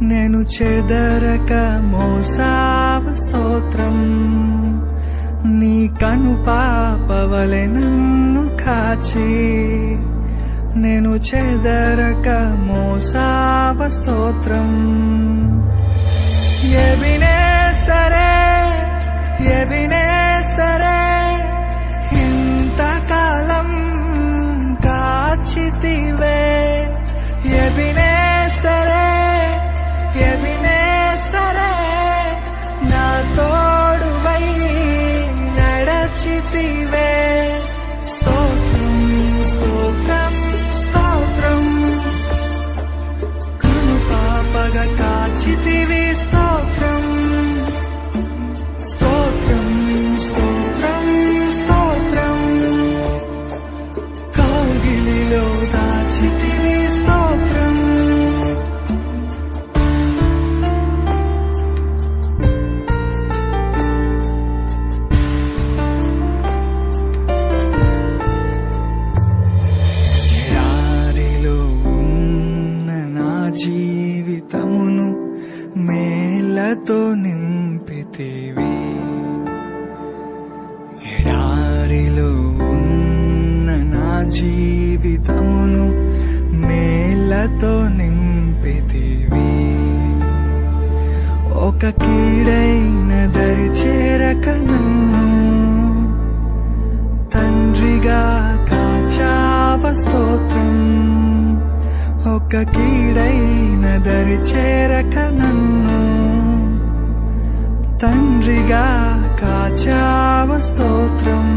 నేను చెదరక మోసావ స్తోత్రం. నీ కను పాపవలె నన్ను కాచి. నేను చెదరక మోసావ స్తోత్రం. ఎవినే సరే ఎవినే సరే ఇంతకాలం కాచితివే. ఎవినే Stop. నీవి ఎడారిలో ఉన్న నా జీవితమును మేలతో నింపితివి ఒక కీడైన దరి చేరక నన్ను తండ్రిగా కాచావ స్తోత్రం ఒక కీడైన దరి చేరక నన్ను తండ్రిగా కాచావ స్తోత్రం.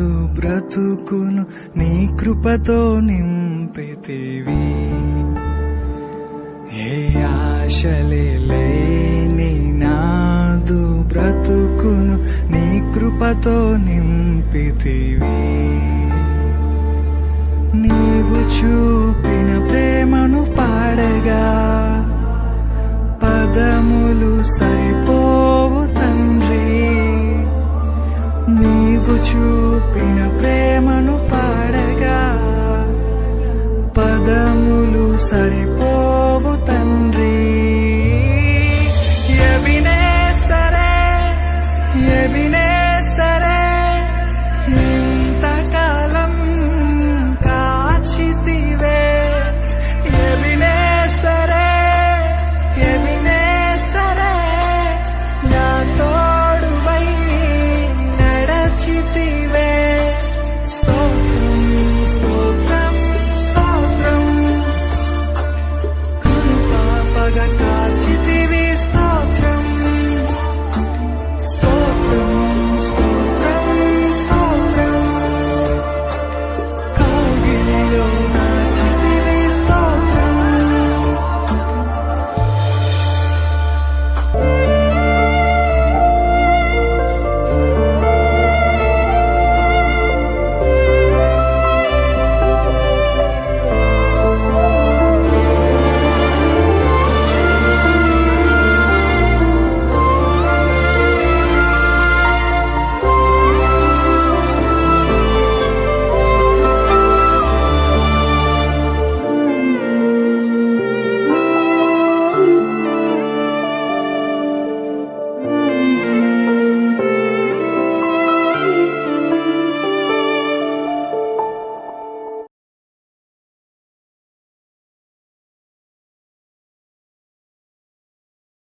నాదు బ్రతుకును నీ కృపతో నింపితివి. ఏ ఆశలే లేని నాదు బ్రతుకును నీ కృపతో నింపితివి. నీవు చూపిన ప్రేమను పాడగా పదములు సరిపో చూపిన ప్రేమను పాడగా పదములు సరిపో